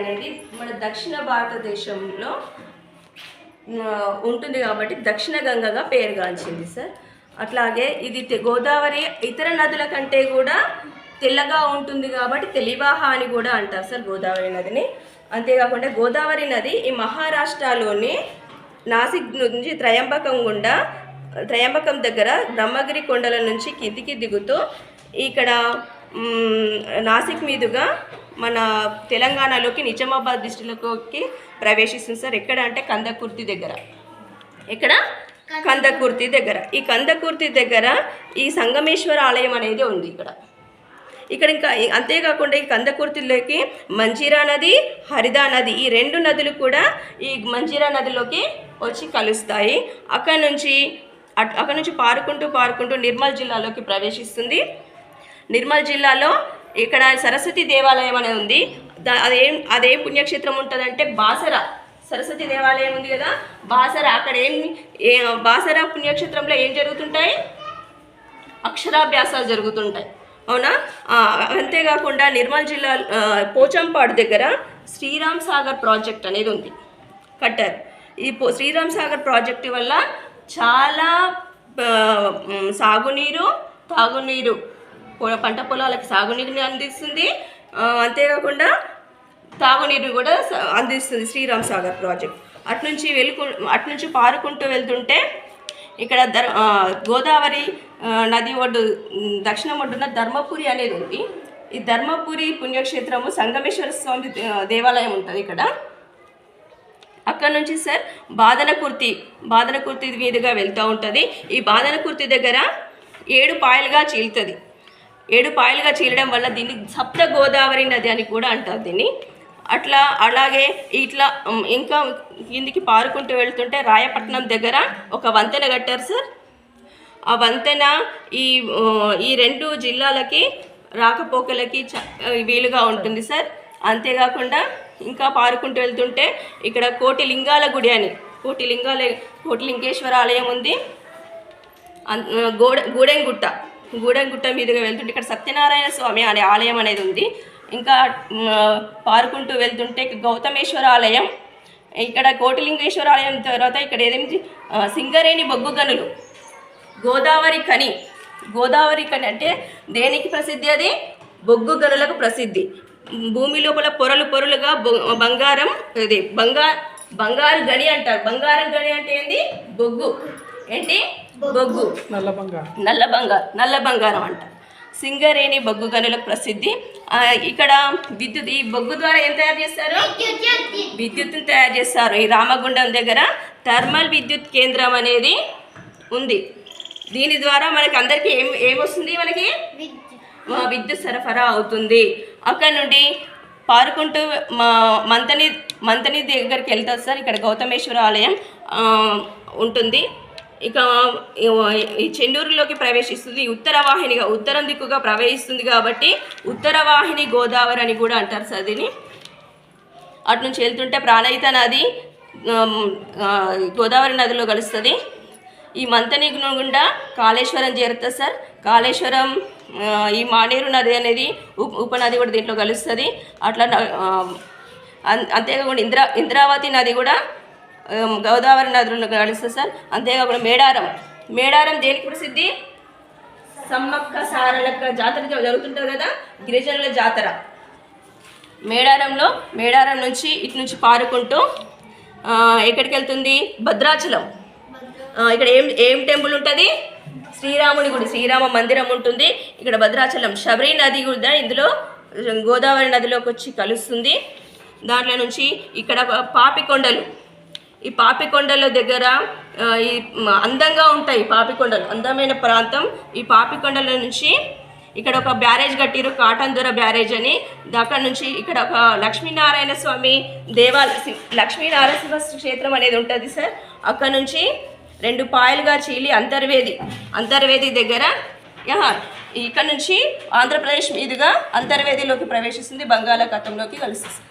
అనేది మన దక్షిణ భారతదేశంలో ఉంటుంది కాబట్టి దక్షిణ గంగగా పేరుగాంచింది సార్. అట్లాగే ఇది గోదావరి ఇతర నదుల కంటే కూడా తెల్లగా ఉంటుంది కాబట్టి తెలివాహ అని కూడా అంటారు సార్ గోదావరి నదిని. అంతేకాకుండా గోదావరి నది ఈ మహారాష్ట్రలోని నాసిక్ నుంచి త్రయంబకం గుండా త్రయంబకం దగ్గర బ్రహ్మగిరి కొండల నుంచి కిందికి దిగుతూ ఇక్కడ నాసిక్ మీదుగా మన తెలంగాణలోకి నిజామాబాద్ డిస్టిక్లోకి ప్రవేశిస్తుంది సార్. ఎక్కడ అంటే కందకుర్తి దగ్గర. ఎక్కడ? కందకుర్తి దగ్గర. ఈ కందకుర్తి దగ్గర ఈ సంగమేశ్వర ఆలయం అనేది ఉంది ఇక్కడ. ఇక్కడ ఇంకా అంతేకాకుండా ఈ కందకుర్తిలోకి మంజీరా నది హరిదా నది ఈ రెండు నదులు కూడా ఈ మంజీరా నదిలోకి వచ్చి కలుస్తాయి. అక్కడ నుంచి అట్- అక్కడ నుంచి పారుకుంటూ పారుకుంటూ నిర్మల్ జిల్లాలోకి ప్రవేశిస్తుంది. నిర్మల్ జిల్లాలో ఇక్కడ సరస్వతి దేవాలయం అనేది ఉంది. అదేం అదేం పుణ్యక్షేత్రం ఉంటుందంటే బాసర. సరస్వతి దేవాలయం ఉంది కదా బాసర. అక్కడ ఏం ఏ బాసర పుణ్యక్షేత్రంలో ఏం జరుగుతుంటాయి? అక్షరాభ్యాసాలు జరుగుతుంటాయి. అవునా? అంతేకాకుండా నిర్మల్ జిల్లా పోచంపాడు దగ్గర శ్రీరామ్ సాగర్ ప్రాజెక్ట్ అనేది ఉంది. కట్టారు. ఈ పో శ్రీరామ్ సాగర్ ప్రాజెక్టు వల్ల చాలా సాగునీరు తాగునీరు పంట పొలాలకు సాగునీరుని అందిస్తుంది. అంతేకాకుండా తాగునీరు కూడా అందిస్తుంది శ్రీరామ్ సాగర్ ప్రాజెక్ట్. అట్నుంచి వెళ్ళుకు అట్నుంచి పారుకుంటూ వెళ్తుంటే ఇక్కడ ధర్ గోదావరి నది ఒడ్డు దక్షిణం దక్షిణ ఒడ్డున ధర్మపురి అనేది ఉంది. ఈ ధర్మపురి పుణ్యక్షేత్రము సంగమేశ్వర స్వామి దేవాలయం ఉంటుంది ఇక్కడ. అక్కడ నుంచి సార్ బాదనకుర్తి బాదనకుర్తి మీదుగా వెళ్తూ ఉంటుంది. ఈ బాదనకుర్తి దగ్గర ఏడు పాయలుగా చీలుతుంది. ఏడు పాయలుగా చీలడం వల్ల దీన్ని సప్త గోదావరి నది అని కూడా అంటారు దీన్ని. అట్లా అలాగే ఇట్లా ఇంకా కిందికి పారుకుంటూ వెళ్తుంటే రాయపట్నం దగ్గర ఒక వంతెన కట్టారు సార్. ఆ వంతెన ఈ ఈ రెండు జిల్లాలకి రాకపోకలకి చ- వీలుగా ఉంటుంది సార్. అంతేకాకుండా ఇంకా పారుకుంటూ వెళ్తుంటే ఇక్కడ కోటి లింగాల గుడి అని కోటి లింగాల కోటి లింగేశ్వర ఆలయం ఉంది. అన్- గోడ గూడెంగుట్ట. గూడెంగుట్ట మీదుగా వెళ్తుంటే ఇక్కడ సత్యనారాయణ స్వామి అనే ఆలయం అనేది ఉంది. ఇంకా పారుకుంటూ వెళ్తుంటే గౌతమేశ్వర ఆలయం ఇక్కడ కోటిలింగేశ్వర ఆలయం తర్వాత ఇక్కడ ఏదేమిటి సింగరేణి బొగ్గు గనులు గోదావరి కని. గోదావరి కని అంటే దేనికి ప్రసిద్ధి అది? బొగ్గు గనులకు ప్రసిద్ధి. భూమి లోపల పొరలు పొరలుగా బొ- బంగారం ఇది బంగా బంగారు గని అంటారు. బంగారం గని అంటే ఏంది? బొగ్గు. ఏంటి? బొగ్గు. నల్ల బంగారం. నల్ల బంగారం నల్ల బంగారం అంట. సింగరేణి బొగ్గు గనులకు ప్రసిద్ధి. ఇక్కడ విద్యుత్ ఈ బొగ్గు ద్వారా ఏం తయారు చేస్తారు? విద్యుత్తుని తయారు చేస్తారు. ఈ రామగుండం దగ్గర థర్మల్ విద్యుత్ కేంద్రం అనేది ఉంది. దీని ద్వారా మనకి అందరికీ ఏం ఏమొస్తుంది మనకి? ఆ, విద్యుత్ సరఫరా అవుతుంది. అక్కడ నుండి పారుకుంటూ మా మంతని మంతని దగ్గరికి వెళ్తారు సార్. ఇక్కడ గౌతమేశ్వర ఆలయం ఉంటుంది. ఇక ఈ చెన్నూరులోకి ప్రవేశిస్తుంది. ఉత్తర వాహినిగా ఉత్తరం దిక్కుగా ప్రవహిస్తుంది కాబట్టి ఉత్తర వాహిని గోదావరి అని కూడా అంటారు సార్ దీన్ని అటు నుంచి వెళ్తుంటే ప్రాణహిత నది గోదావరి నదిలో కలుస్తుంది. ఈ మంతని గుండా కాళేశ్వరం చేరుతుంది సార్. కాళేశ్వరం ఈ మానేరు నది అనేది ఉప ఉపనది కూడా దీంట్లో కలుస్తుంది. అట్లా అంతేకాకుండా ఇంద్రా ఇంద్రావతి నది కూడా గోదావరి నదులను కలుస్తుంది సార్ అంతేకాకుండా మేడారం. మేడారం దేనికి ప్రసిద్ధి? సమ్మక్క సారలక్క జాతర జరుగుతుంటుంది కదా గిరిజనుల జాతర. మేడారంలో మేడారం నుంచి ఇటు నుంచి పారుకుంటూ ఎక్కడికి వెళ్తుంది భద్రాచలం. ఇక్కడ ఏం ఏం టెంపుల్ ఉంటుంది? శ్రీరాముని గుడి శ్రీరామ మందిరం ఉంటుంది. ఇక్కడ భద్రాచలం శబరి నది కూడా ఇందులో గోదావరి నదిలోకి వచ్చి కలుస్తుంది. దాంట్లో నుంచి ఇక్కడ పాపికొండలు. ఈ పాపికొండల దగ్గర ఈ అందంగా ఉంటాయి పాపికొండలు. అందమైన ప్రాంతం ఈ పాపికొండల నుంచి. ఇక్కడ ఒక బ్యారేజ్ కట్టిరు కాటన్ బ్యారేజ్ అని. అక్కడ నుంచి ఇక్కడ ఒక లక్ష్మీనారాయణ స్వామి దేవాలయ లక్ష్మీనారాయణ క్షేత్రం అనేది ఉంటుంది సార్. అక్కడ నుంచి రెండు పాయలుగా చీలి అంతర్వేది అంతర్వేది దగ్గర ఇక్కడ నుంచి ఆంధ్రప్రదేశ్ మీదుగా అంతర్వేదిలోకి ప్రవేశిస్తుంది బంగాళాఖాతంలోకి కలుస్తుంది